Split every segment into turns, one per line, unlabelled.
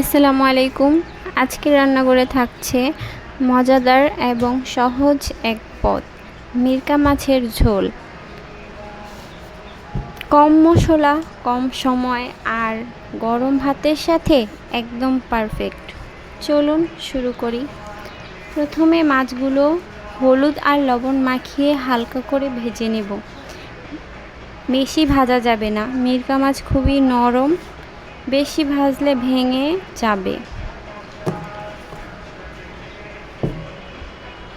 আসসালামু আলাইকুম। আজকে রান্না করে থাকছে মজাদার এবং সহজ এক পদ, মিরকা মাছের ঝোল। কম মশলা, কম সময় আর গরম ভাতের সাথে একদম পারফেক্ট চলুন শুরু করি। প্রথমে মাছগুলো হলুদ আর লবণ মাখিয়ে হালকা করে ভেজে নেব। বেশি ভাজা যাবে না। মিরকা মাছ খুবই নরম বেশি ভাজলে ভেঙে যাবে।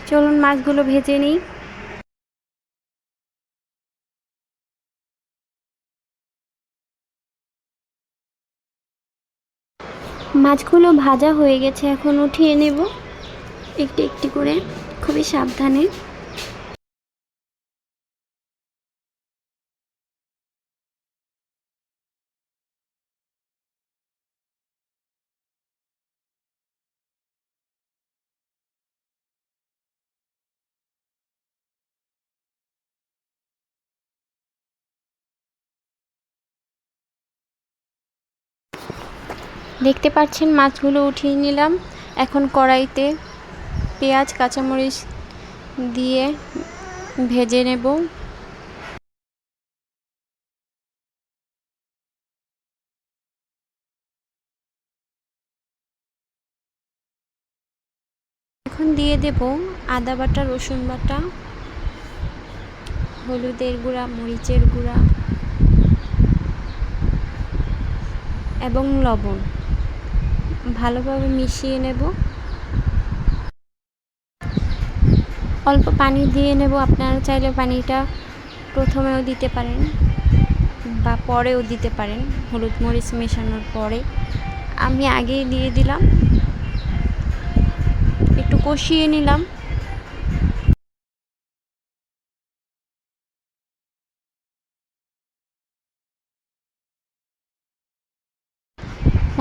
চলুন মাছগুলো ভেজে নিই। মাছগুলো ভাজা হয়ে গেছে, এখন উঠিয়ে নেব। একটি একটি করে, খুবই সাবধানে। দেখতে পাচ্ছেন, মাছগুলো উঠিয়ে নিলাম। এখন কড়াইতে পেঁয়াজ, কাঁচামরিচ দিয়ে ভেজে নেব। এখন দিয়ে দেব আদা বাটা, রসুন বাটা, হলুদের গুঁড়া, মরিচের গুঁড়া এবং লবণ। ভালোভাবে মিশিয়ে নেব। অল্প পানি দিয়ে নেব। আপনারা চাইলে পানিটা প্রথমেও দিতে পারেন বা পরেও দিতে পারেন। হলুদ মরিচ মেশানোর পরে আমি আগেই দিয়ে দিলাম। একটু কষিয়ে নিলাম।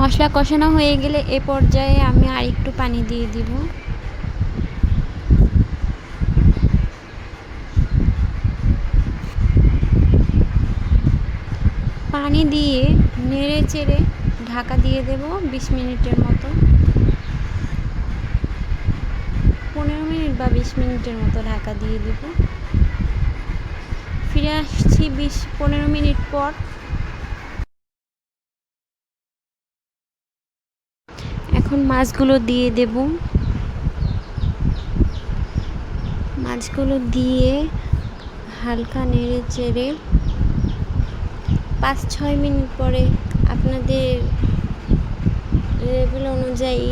মশলা কষানো হয়ে গেলে এ পর্যায়ে আমি আর একটু পানি দিয়ে দিব। পানি দিয়ে নেড়ে চেড়ে ঢাকা দিয়ে দেব বিশ মিনিটের মতো। পনেরো মিনিট বা বিশ মিনিটের মতো ঢাকা দিয়ে দেব। ফিরে আসছি বিশ, পনেরো মিনিট পর। এখন মাছগুলো দিয়ে দেব। মাছগুলো দিয়ে হালকা নেড়ে চেড়ে পাঁচ ছয় মিনিট পরে আপনাদের লেভেল অনুযায়ী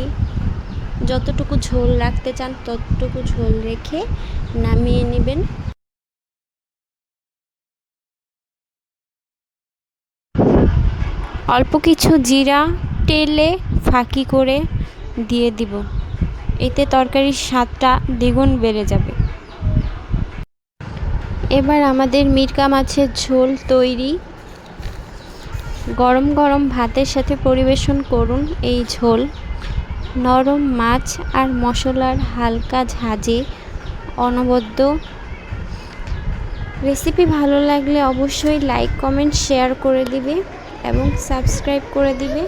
যতটুকু ঝোল রাখতে চান ততটুকু ঝোল রেখে নামিয়ে নেবেন। অল্প কিছু জিরা টেলে ফাঁকি করে দিয়ে দিব। এতে তরকারির স্বাদটা দ্বিগুণ বেড়ে যাবে। এবার আমাদের মিরকা মাছের ঝোল তৈরি। গরম গরম ভাতের সাথে পরিবেশন করুন এই ঝোল। নরম মাছ আর মশলার হালকা ঝাঁজে অনবদ্য। রেসিপি ভালো লাগলে অবশ্যই লাইক, কমেন্ট, শেয়ার করে দিবে এবং সাবস্ক্রাইব করে দিবে।